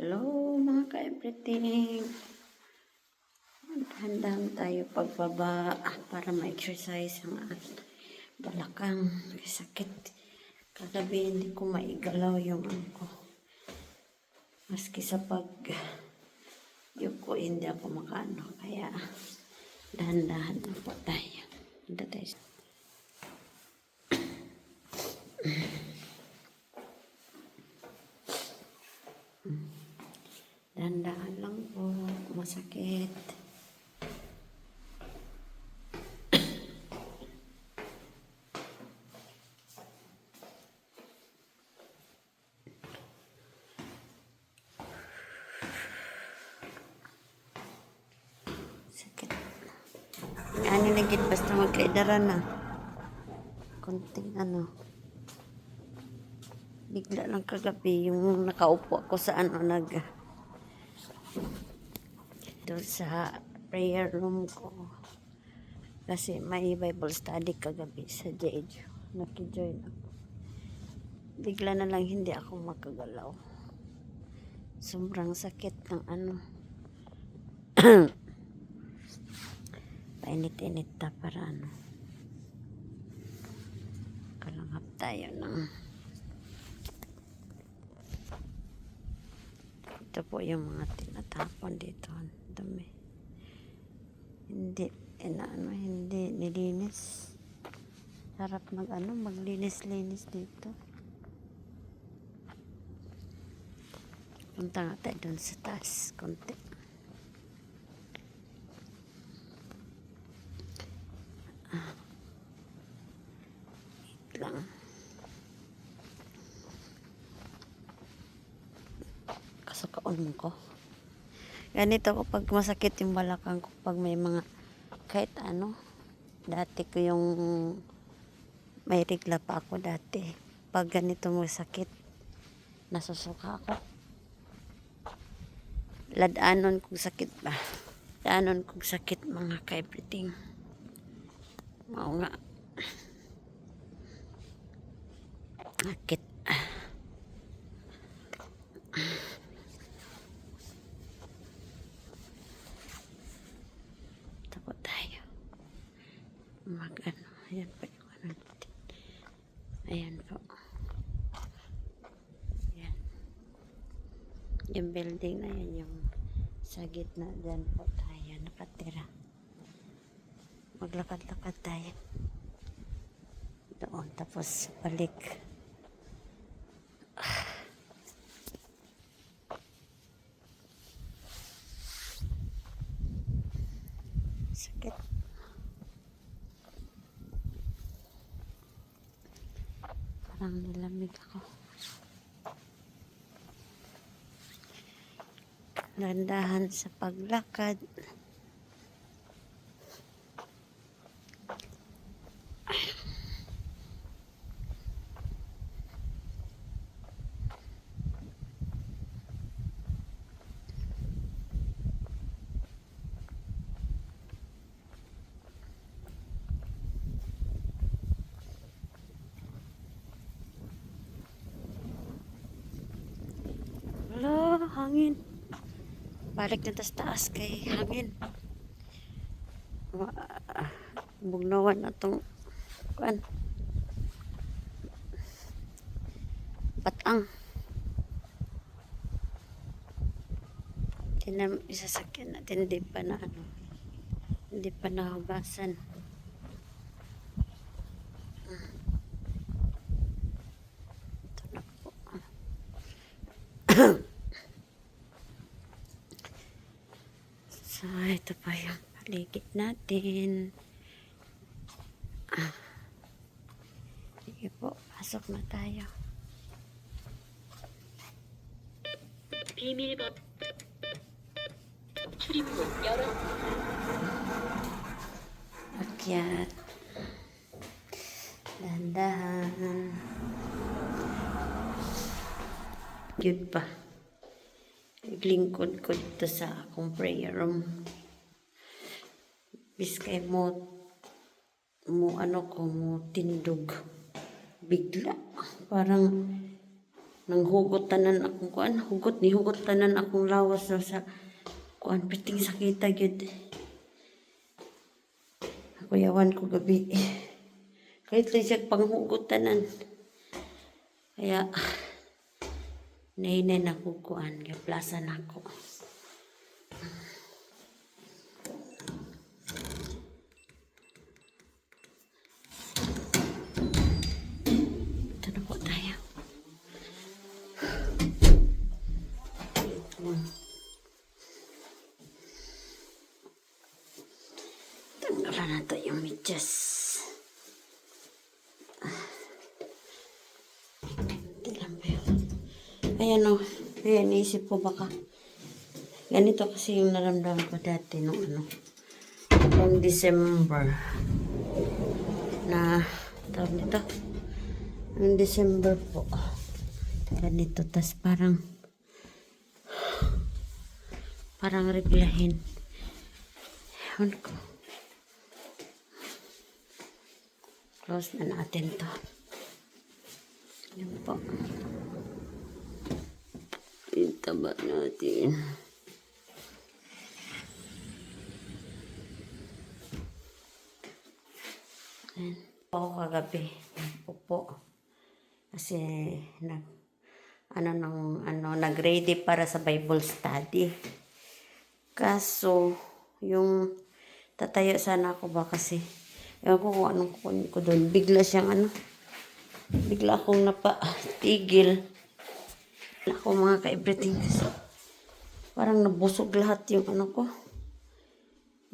Hello mga ka-everything. Handang tayo pagbaba para ma-exercise ang aking balakang sakit. Kagabi hindi ko maigalaw yung ano ko. Maski sa pag yuko hindi ako makano. Kaya dahan-dahan na po tayo. Handa tayo. Dahan-dahan lang po. Masakit. Sakit. Ano na gid basta magkaidaran na. Konting ano. Bigla lang kagabi yung nakaupo ako sa ano nag doon sa prayer room ko. Kasi may Bible study kagabi sa JJ. Nakijoin ako. Bigla na lang hindi ako makagalaw. Sobrang sakit ng ano. Painit-init ta para ano. Kalanghap tayo ng ito po yung mga tinatapon dito. Dumi. Hindi, ina, ano, hindi nilinis. Sarap mag, ano, maglinis-linis dito. Punta nga tayo dun sa taas, konti. Ah. Wait lang. Kasakaon mo ko. Ganito ko pag masakit yung balakang ko pag may mga kahit ano. Dati ko yung may rigla pa ako dati. Pag ganito mo sakit, nasusuka ako. Ladanon kong sakit ba? Ladanon kong sakit mga ka-everything. Oo nga. Sakit. Tapo tayo. Mag ano. Ayan po yung ano natin. Ayan po. Ayan. Yung building na yan yung sa gitna dyan po tayo nakatira. Maglakad-lakad tayo. Doon tapos balik. Sakit. Parang nilamig ako. Landahan sa paglakad. Wala, hangin. Balik na tas taas kay hangin. Wa- Bugnawan na tong kuan. Batang. Tinam isasakyan natin hindi pa na ano. Hindi pa nahugasan. Ito na po. So, ito pa yung paligid natin. Ah. Sige po, pasok na tayo. 비밀번호 출입문 열어 Akyat. Dandahan. Yun pa. Naglingkod ko dito sa akong prayer room. Biskay mo, mo ano ko, mo tindog. Bigla. Parang nang hugot tanan akong kuan hugot ni hugot tanan akong lawas na sa kuan piting sakita gyud ako yawan ko gabi kahit lang siya panghugot tanan kaya nainay na ko kuan kaya plaza na ako ito na po tayo Tanggalan natin yung medyas. Hindi lang ba yun? Ayan o. Ayan, naisip ko baka. Ganito kasi yung naramdaman ko dati nung ano. Noong December. Na, tawag nito. Noong December po. Ganito. tas parang parang reglahin. Ewan ko. Close na natin to. Yan po. Itaba natin. Ayan. Ako kagabi. Upo. Kasi nag ano nang ano nag-ready para sa Bible study. Kaso yung tatayo sana ako ba kasi ewan ko kung anong kukunin ko doon. Bigla siyang ano bigla akong napatigil. Ako mga ka-everything kasi parang nabusog lahat yung ano ko.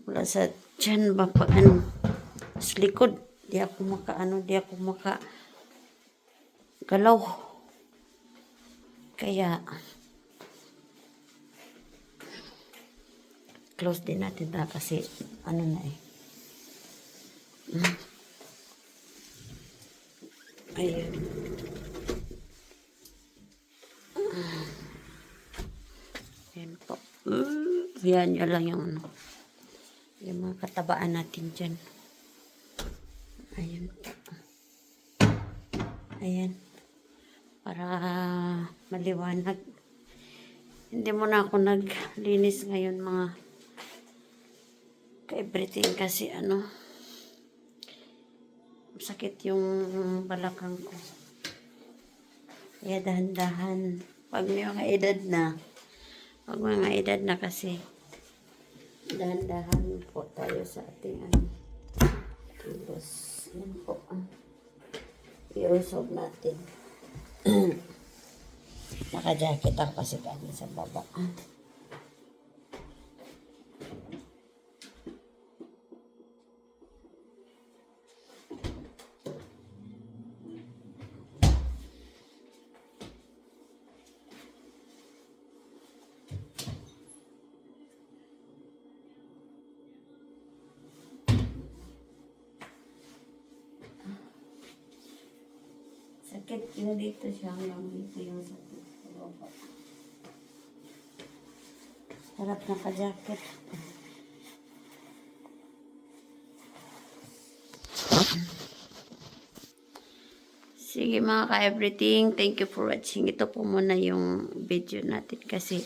Wala sa tiyan ba pag ano sa likod. Di ako maka ano, di ako maka galaw. Kaya close din natin ta kasi ano na eh. Mm. Ayan. Ah. Ayan po. Mm, Yan, yan lang yung ano. Yung mga katabaan natin dyan. Ayan. Ayan. Para maliwanag. Hindi mo na ako naglinis ngayon mga ka-everything kasi ano sakit yung balakang ko. Kaya dahan-dahan. Pag may mga edad na, pag mga edad na kasi, dahan-dahan po tayo sa ating ano, kilos. Yan po. ah. I-resolve natin. Naka-jacket ako kasi kami sa baba. Sakit na dito siya hanggang dito yung sa baba. Harap naka-jacket. Sige mga ka-everything, thank you for watching. Ito po muna yung video natin kasi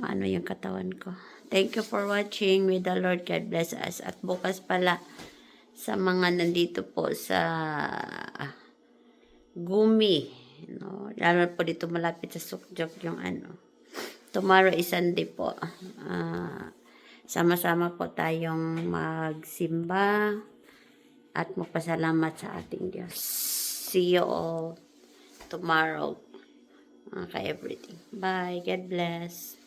maano yung katawan ko. Thank you for watching. May the Lord God bless us. At bukas pala sa mga nandito po sa Gumi. No? Lalo po dito malapit sa Sukjok yung ano. Tomorrow is Sunday po. Ah, sama-sama po tayong magsimba at magpasalamat sa ating Diyos. See you all tomorrow. Mga ka-everything. Bye. God bless.